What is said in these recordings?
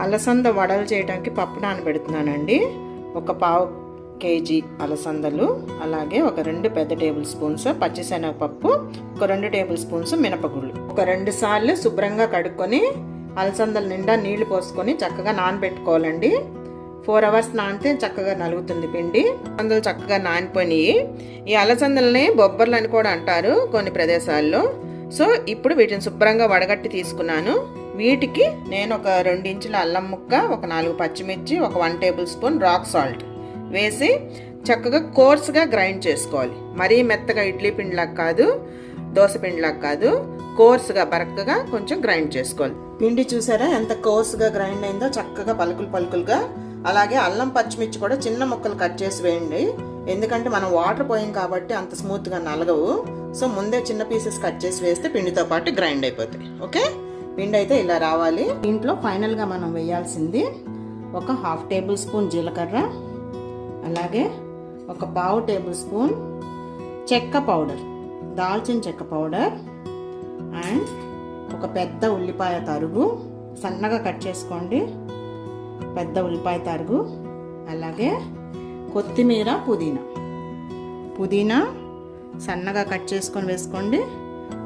అలసంద వడలు చేయడానికి పప్పు నానబెడుతున్నానండి. ఒక పావు కేజీ అలసందలు అలాగే ఒక రెండు పెద్ద టేబుల్ స్పూన్స్ పచ్చిశనగపప్పు ఒక రెండు టేబుల్ స్పూన్స్ మినపగుళ్ళు. ఒక రెండు సార్లు శుభ్రంగా కడుక్కొని అలసందల నిండా నీళ్ళు పోసుకొని చక్కగా నానబెట్టుకోవాలండి. ఫోర్ అవర్స్ నానితే చక్కగా నలుగుతుంది పిండి. అందులో చక్కగా నానిపోయినాయి. ఈ అలసందల్ని బొబ్బర్లు అని కూడా అంటారు కొన్ని ప్రదేశాల్లో. సో ఇప్పుడు వీటిని శుభ్రంగా వడగట్టి తీసుకున్నాను. వీటికి నేను ఒక రెండు ఇంచుల అల్లం ముక్క ఒక నాలుగు పచ్చిమిర్చి ఒక one tablespoon rock salt వేసి చక్కగా కోర్స్గా గ్రైండ్ చేసుకోవాలి. మరీ మెత్తగా ఇడ్లీ పిండిలాగా కాదు దోశ పిండిలాగా కాదు కోర్స్గా బరకగా కొంచెం గ్రైండ్ చేసుకోవాలి. పిండి చూసారా ఎంత కోర్స్గా గ్రైండ్ అయిందో? చక్కగా పలుకులు పలుకులుగా. అలాగే అల్లం పచ్చిమిర్చి కూడా చిన్న ముక్కలు కట్ చేసి వేయండి. ఎందుకంటే మనం వాటర్ పోయాం కాబట్టి అంత స్మూత్గా నలగవు. సో ముందే చిన్న పీసెస్ కట్ చేసి వేస్తే పిండితో పాటు గ్రైండ్ అయిపోతాయి. ఓకే? పిండి అయితే ఇలా రావాలి. దీంట్లో ఫైనల్గా మనం వేయాల్సింది ఒక హాఫ్ టేబుల్ స్పూన్ జీలకర్ర అలాగే ఒక పావు టేబుల్ స్పూన్ చెక్క పౌడర్ దాల్చిన చెక్క పౌడర్ అండ్ ఒక పెద్ద ఉల్లిపాయ తరుగు. సన్నగా కట్ చేసుకోండి. పెద్ద ఉల్లిపాయ తరుగు అలాగే కొత్తిమీర పుదీనా. పుదీనా సన్నగా కట్ చేసుకొని వేసుకోండి.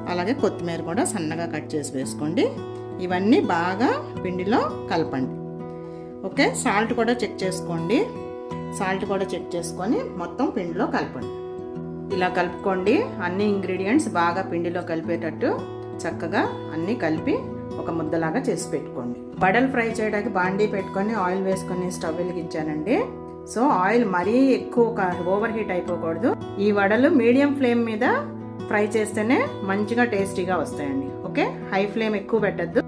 అలాగే కొత్తిమీర కూడా సన్నగా కట్ చేసి వేసుకోండి. ఇవన్నీ బాగా పిండిలో కలపండి. ఓకే సాల్ట్ కూడా చెక్ చేసుకోండి. సాల్ట్ కూడా చెక్ చేసుకొని మొత్తం పిండిలో కలపండి. ఇలా కలుపుకోండి. అన్ని ఇంగ్రీడియంట్స్ బాగా పిండిలో కలిపేటట్టు చక్కగా అన్నీ కలిపి ఒక ముద్దలాగా చేసి పెట్టుకోండి. బడలు ఫ్రై చేయడానికి బాండీ పెట్టుకొని ఆయిల్ వేసుకొని స్టవ్ వెలిగించానండి. సో ఆయిల్ మరీ ఎక్కువ ఓవర్ హీట్ అయిపోకూడదు. ఈ వడలు మీడియం ఫ్లేమ్ మీద ఫ్రై చేస్తేనే మంచిగా టేస్టీగా వస్తాయండి. ఓకే? హై ఫ్లేమ్ ఎక్కువ పెట్టద్దు.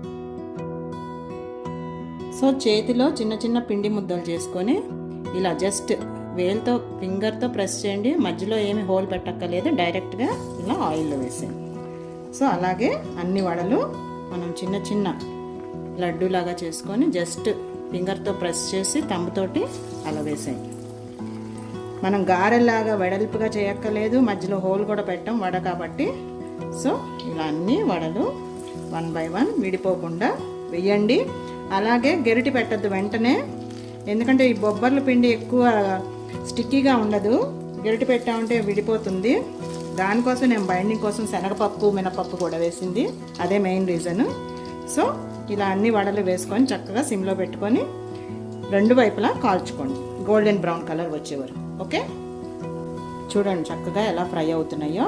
సో చేతిలో చిన్న చిన్న పిండి ముద్దలు చేసుకొని ఇలా జస్ట్ వేల్తో ఫింగర్తో ప్రెస్ చేయండి. మధ్యలో ఏమి హోల్ పెట్టక్కర్లేదు. డైరెక్ట్గా ఇలా ఆయిల్లో వేసేయండి. సో అలాగే అన్ని వడలు మనం చిన్న చిన్న లడ్డూలాగా చేసుకొని జస్ట్ ఫింగర్తో ప్రెస్ చేసి తమ్ముతోటి అలా వేసేయండి. మనం గారెలాగా వెడల్పుగా చేయక్కర్లేదు. మధ్యలో హోల్ కూడా పెట్టాం వడ కాబట్టి. సో ఇలా అన్ని వడలు వన్ బై వన్ విడిపోకుండా వేయండి. అలాగే గెరిటి పెట్టద్దు వెంటనే. ఎందుకంటే ఈ బొబ్బర్ల పిండి ఎక్కువ స్టిక్కీగా ఉండదు. గెరిటి పెట్టామంటే విడిపోతుంది. దానికోసం నేను బైండింగ్ కోసం శనగపప్పు మినపప్పు కూడా వేసింది. అదే మెయిన్ రీజన్. సో ఇలా అన్ని వడలు వేసుకొని చక్కగా సిమ్లో పెట్టుకొని రెండు వైపులా కాల్చుకోండి. గోల్డెన్ బ్రౌన్ కలర్ వచ్చే వరకు ఓకే? చూడండి చక్కగా ఎలా ఫ్రై అవుతున్నాయో.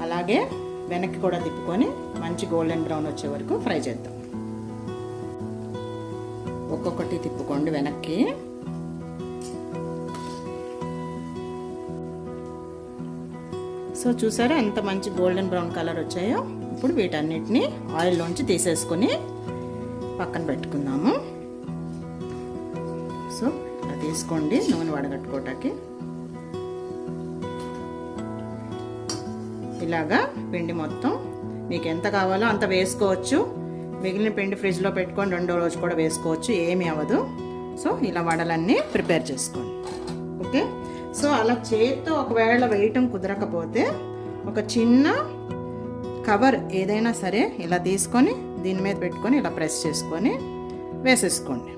అలాగే వెనక్కి కూడా తిప్పుకొని మంచి గోల్డెన్ బ్రౌన్ వచ్చే వరకు ఫ్రై చేద్దాం. ఒక్కొక్కటి తిప్పుకోండి వెనక్కి. సో చూసారా ఎంత మంచి గోల్డెన్ బ్రౌన్ కలర్ వచ్చాయో? ఇప్పుడు వీటన్నిటిని ఆయిల్లోంచి తీసేసుకొని పక్కన పెట్టుకుందాము. తీసుకోండి నూనె వడగట్టుకోవటానికి ఇలాగా పిండి మొత్తం మీకు ఎంత కావాలో అంత వేసుకోవచ్చు. మిగిలిన పిండి ఫ్రిడ్జ్లో పెట్టుకొని రెండో రోజు కూడా వేసుకోవచ్చు ఏమీ అవ్వదు. సో ఇలా వడలన్నీ ప్రిపేర్ చేసుకోండి. ఓకే? సో అలా చేత్తో ఒకవేళ వేయటం కుదరకపోతే ఒక చిన్న కవర్ ఏదైనా సరే ఇలా తీసుకొని దీని మీద పెట్టుకొని ఇలా ప్రెస్ చేసుకొని వేసేసుకోండి.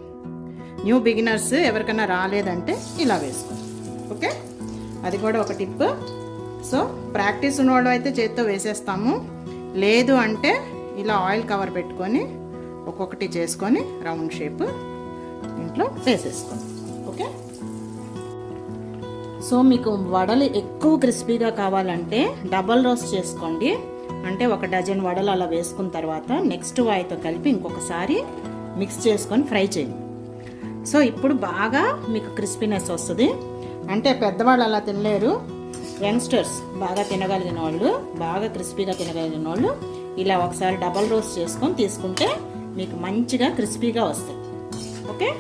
న్యూ బిగినర్స్ ఎవరికైనా రాలేదంటే ఇలా వేసుకో. ఓకే? అది కూడా ఒక టిప్. సో ప్రాక్టీస్ ఉన్నవాళ్ళు అయితే చేత్తో వేసేస్తాము. లేదు అంటే ఇలా ఆయిల్ కవర్ పెట్టుకొని ఒక్కొక్కటి చేసుకొని రౌండ్ షేప్ ఇంట్లో వేసేసుకోండి ఓకే? సో మీకు వడలు ఎక్కువ క్రిస్పీగా కావాలంటే డబల్ రోస్ట్ చేసుకోండి. అంటే ఒక డజన్ వడలు అలా వేసుకున్న తర్వాత నెక్స్ట్ వాయితో కలిపి ఇంకొకసారి మిక్స్ చేసుకొని ఫ్రై చేయండి. సో ఇప్పుడు బాగా మీకు క్రిస్పీనెస్ వస్తుంది. అంటే పెద్దవాళ్ళు అలా తినలేరు. యంగ్స్టర్స్ బాగా తినగలిగిన వాళ్ళు బాగా క్రిస్పీగా తినగలిగిన వాళ్ళు ఇలా ఒకసారి డబల్ రోస్ట్ చేసుకొని తీసుకుంటే మీకు మంచిగా క్రిస్పీగా వస్తాయి. ఓకే?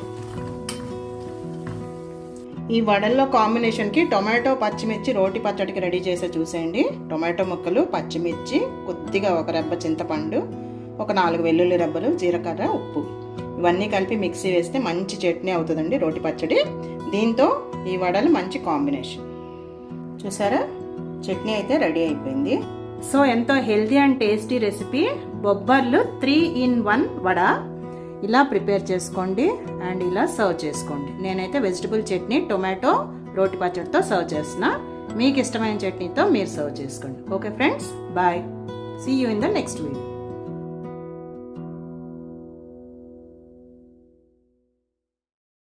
ఈ వడల్లో కాంబినేషన్కి టొమాటో పచ్చిమిర్చి రోటి పచ్చడికి రెడీ చేసే చూసేయండి. టొమాటో ముక్కలు పచ్చిమిర్చి కొద్దిగా ఒక రెబ్బ చింతపండు ఒక నాలుగు వెల్లుల్లి రెబ్బలు జీలకర్ర ఉప్పు. ఇవన్నీ కలిపి మిక్సీ వేస్తే మంచి చట్నీ అవుతుందండి రోటి పచ్చడి. దీంతో ఈ వడలు మంచి కాంబినేషన్. చూసారా? చట్నీ అయితే రెడీ అయిపోయింది. సో ఎంతో హెల్దీ అండ్ టేస్టీ రెసిపీ బొబ్బర్లు త్రీ ఇన్ వన్ వడ. ఇలా ప్రిపేర్ చేసుకోండి అండ్ ఇలా సర్వ్ చేసుకోండి. నేనైతే వెజిటబుల్ చట్నీ టొమాటో రోటి పచ్చడితో సర్వ్ చేస్తున్నా. మీకు ఇష్టమైన చట్నీతో మీరు సర్వ్ చేసుకోండి. Okay friends bye. See you in the next video